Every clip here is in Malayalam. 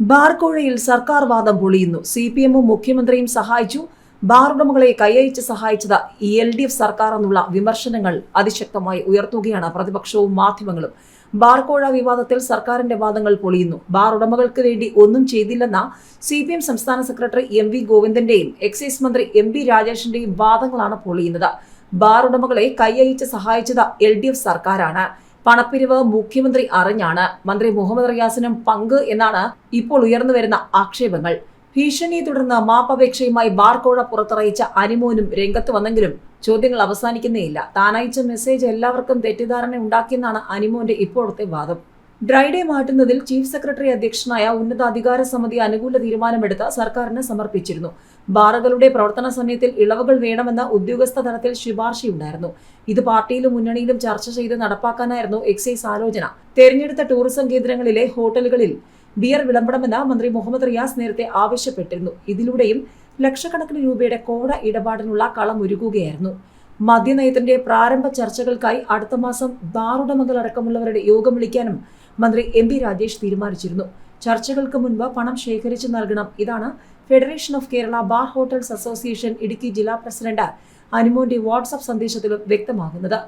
ബാർക്കോഴയിൽ സർക്കാർ വാദം പൊളിയുന്നു. സി പി എമ്മും മുഖ്യമന്ത്രിയും സഹായിച്ചു. ബാർ ഉടമകളെ കൈയച്ച് സഹായിച്ചത് എൽ ഡി എഫ് സർക്കാർ എന്നുള്ള വിമർശനങ്ങൾ അതിശക്തമായി ഉയർത്തുകയാണ് പ്രതിപക്ഷവും മാധ്യമങ്ങളും. ബാർക്കോഴ വിവാദത്തിൽ സർക്കാരിന്റെ വാദങ്ങൾ പൊളിയുന്നു. ബാർ ഉടമകൾക്ക് വേണ്ടി ഒന്നും ചെയ്തില്ലെന്ന സി പി എം സംസ്ഥാന സെക്രട്ടറി എം വി ഗോവിന്ദന്റെയും എക്സൈസ് മന്ത്രി എം പി രാജേഷിന്റെയും വാദങ്ങളാണ് പൊളിയുന്നത്. ബാർ ഉടമകളെ കൈയയച്ച് സഹായിച്ചത് എൽ ഡി എഫ് സർക്കാരാണ്. പണപ്പിരിവ് മുഖ്യമന്ത്രി അറിഞ്ഞാണ് മന്ത്രി മുഹമ്മദ് റിയാസിനും പങ്ക് എന്നാണ് ഇപ്പോൾ ഉയർന്നുവരുന്ന ആക്ഷേപങ്ങൾ. ഭീഷണിയെ തുടർന്ന് മാപ്പപേക്ഷയുമായി ബാർക്കോഴ പുറത്തിറയിച്ച അനിമോനും രംഗത്ത് വന്നെങ്കിലും ചോദ്യങ്ങൾ അവസാനിക്കുന്നേയില്ല. താനയച്ച മെസ്സേജ് എല്ലാവർക്കും തെറ്റിദ്ധാരണ ഉണ്ടാക്കിയെന്നാണ് അനിമോന്റെ ഇപ്പോഴത്തെ വാദം. ഡ്രൈഡേ മാറ്റുന്നതിൽ ചീഫ് സെക്രട്ടറി അധ്യക്ഷനായ ഉന്നതാധികാര സമിതി അനുകൂല തീരുമാനമെടുത്ത് സർക്കാരിന് സമർപ്പിച്ചിരുന്നു. ബാറുകളുടെ പ്രവർത്തന സമയത്തിൽ ഇളവുകൾ വേണമെന്ന ഉദ്യോഗസ്ഥ തലത്തിൽ ശുപാർശയുണ്ടായിരുന്നു. ഇത് പാർട്ടിയിലും മുന്നണിയിലും ചർച്ച ചെയ്ത് നടപ്പാക്കാനായിരുന്നു എക്സൈസ് ആലോചന. തെരഞ്ഞെടുത്ത ടൂറിസം കേന്ദ്രങ്ങളിലെ ഹോട്ടലുകളിൽ ബിയർ വിളമ്പണമെന്ന് മന്ത്രി മുഹമ്മദ് റിയാസ് നേരത്തെ ആവശ്യപ്പെട്ടിരുന്നു. ഇതിലൂടെയും ലക്ഷക്കണക്കിന് രൂപയുടെ കോട ഇടപാടിനുള്ള കളമൊരുക്കുകയായിരുന്നു മദ്യനയത്തിന്റെ പ്രാരംഭ ചർച്ചകൾക്കായി അടുത്ത മാസം ബാറുടമകൾ അടക്കമുള്ളവരുടെ യോഗം വിളിക്കാനും മന്ത്രി എം പി രാജേഷ് തീരുമാനിച്ചിരുന്നു. ചർച്ചകൾക്ക് മുൻപ് പണം ശേഖരിച്ചു നൽകണം. ഇതാണ് federation of Kerala bar hotels association Idukki ജില്ലാ പ്രസിഡന്റ് അനുമോന്റെ വാട്സ്ആപ്പ് സന്ദേശത്തിലും വ്യക്തമാകുന്നത്.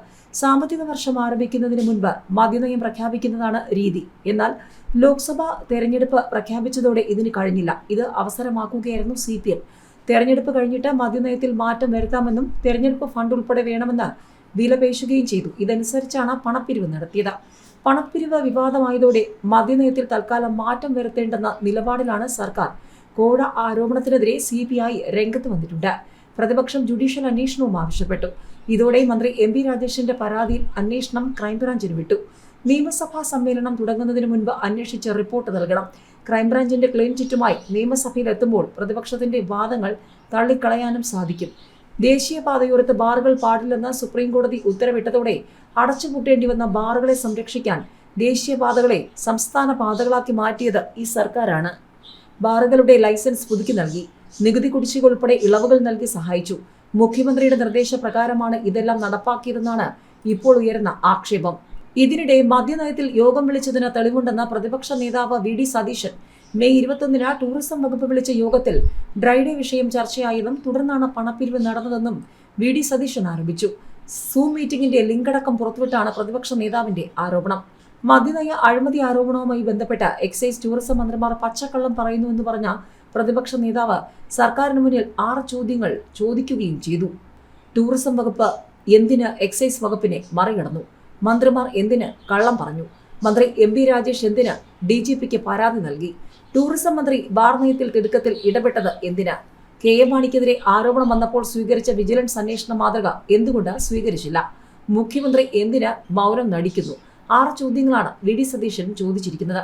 സാമ്പത്തിക വർഷം ആരംഭിക്കുന്നതിന് മുൻപ് മദ്യനയം പ്രഖ്യാപിക്കുന്നതാണ് രീതി. എന്നാൽ ലോക്സഭാ തെരഞ്ഞെടുപ്പ് പ്രഖ്യാപിച്ചതോടെ ഇതിന് കഴിഞ്ഞില്ല. ഇത് അവസരമാക്കുകയായിരുന്നു സി പി എം. തെരഞ്ഞെടുപ്പ് കഴിഞ്ഞിട്ട് മദ്യനയത്തിൽ മാറ്റം വരുത്താമെന്നും തെരഞ്ഞെടുപ്പ് ഫണ്ട് ഉൾപ്പെടെ വേണമെന്ന് വിലപേശുകയും ചെയ്തു. ഇതനുസരിച്ചാണ് പണപ്പിരിവ് നടത്തിയത്. പണപ്പിരിവ് വിവാദമായതോടെ മദ്യനയത്തിൽ തൽക്കാലം മാറ്റം വരുത്തേണ്ടെന്ന നിലപാടിലാണ് സർക്കാർ. കോഴ ആരോപണത്തിനെതിരെ സി ബി ഐ രംഗത്ത് വന്നിട്ടുണ്ട്. പ്രതിപക്ഷം ജുഡീഷ്യൽ അന്വേഷണവും ആവശ്യപ്പെട്ടു. ഇതോടെ മന്ത്രി എം പി രാജേഷിന്റെ പരാതിയിൽ അന്വേഷണം ക്രൈംബ്രാഞ്ചിന് വിട്ടു. നിയമസഭാ സമ്മേളനം തുടങ്ങുന്നതിന് മുൻപ് അന്വേഷിച്ച് റിപ്പോർട്ട് നൽകണം. ക്രൈംബ്രാഞ്ചിന്റെ ക്ലെയിം ചിറ്റുമായി നിയമസഭയിൽ എത്തുമ്പോൾ പ്രതിപക്ഷത്തിന്റെ വാദങ്ങൾ തള്ളിക്കളയാനും സാധിക്കും. ദേശീയപാതയോരത്ത് ബാറുകൾ പാടില്ലെന്ന് സുപ്രീം കോടതി ഉത്തരവിട്ടതോടെ അടച്ചുപൂട്ടേണ്ടി വന്ന ബാറുകളെ സംരക്ഷിക്കാൻ ദേശീയപാതകളെ സംസ്ഥാന പാതകളാക്കി മാറ്റിയത് ഈ സർക്കാരാണ്. ബാറുകളുടെ ലൈസൻസ് പുതുക്കി നൽകി. നികുതി കുടിശ്ശിക ഉൾപ്പെടെ ഇളവുകൾ നൽകി സഹായിച്ചു. മുഖ്യമന്ത്രിയുടെ നിർദ്ദേശപ്രകാരമാണ് ഇതെല്ലാം നടപ്പാക്കിയതെന്നാണ് ഇപ്പോൾ ഉയരുന്ന ആക്ഷേപം. ഇതിനിടെ മദ്യനയത്തിൽ യോഗം വിളിച്ചതിന് തെളിവുണ്ടെന്ന പ്രതിപക്ഷ നേതാവ് വി ഡി സതീശൻ മെയ് ഇരുപത്തൊന്നിന് ടൂറിസം വകുപ്പ് വിളിച്ച യോഗത്തിൽ ഡ്രൈഡേ വിഷയം ചർച്ചയായെന്നും തുടർന്നാണ് പണപ്പിരിവ് നടന്നതെന്നും വി ഡി സതീശൻ ആരോപിച്ചു. സൂം മീറ്റിംഗിന്റെ ലിങ്കടക്കം പുറത്തുവിട്ടാണ് പ്രതിപക്ഷ നേതാവിന്റെ ആരോപണം. മദ്യനയ അഴിമതി ആരോപണവുമായി ബന്ധപ്പെട്ട് എക്സൈസ് ടൂറിസം മന്ത്രിമാർ പച്ചക്കള്ളം പറയുന്നുവെന്ന് പറഞ്ഞ പ്രതിപക്ഷ നേതാവ് സർക്കാരിന് മുന്നിൽ ആറ് ചോദ്യങ്ങൾ ചോദിക്കുകയും ചെയ്തു. ടൂറിസം വകുപ്പ് എന്തിന് എക്സൈസ് വകുപ്പിനെ മറികടന്നു? മന്ത്രിമാർ എന്തിന് കള്ളം പറഞ്ഞു? മന്ത്രി എം രാജേഷ് എന്തിന് ഡി പരാതി നൽകി? ടൂറിസം മന്ത്രി ബാർ നയത്തിൽ തിടുക്കത്തിൽ ഇടപെട്ടത് എന്തിനാ? കെ എം മാണിക്കെതിരെ ആരോപണം വന്നപ്പോൾ സ്വീകരിച്ച വിജിലൻസ് അന്വേഷണ മാതൃക എന്തുകൊണ്ട് സ്വീകരിച്ചില്ല? മുഖ്യമന്ത്രി എന്തിന് മൗനം നടിക്കുന്നു? ആറ് ചോദ്യങ്ങളാണ് വി ഡി സതീശൻ ചോദിച്ചിരിക്കുന്നത്.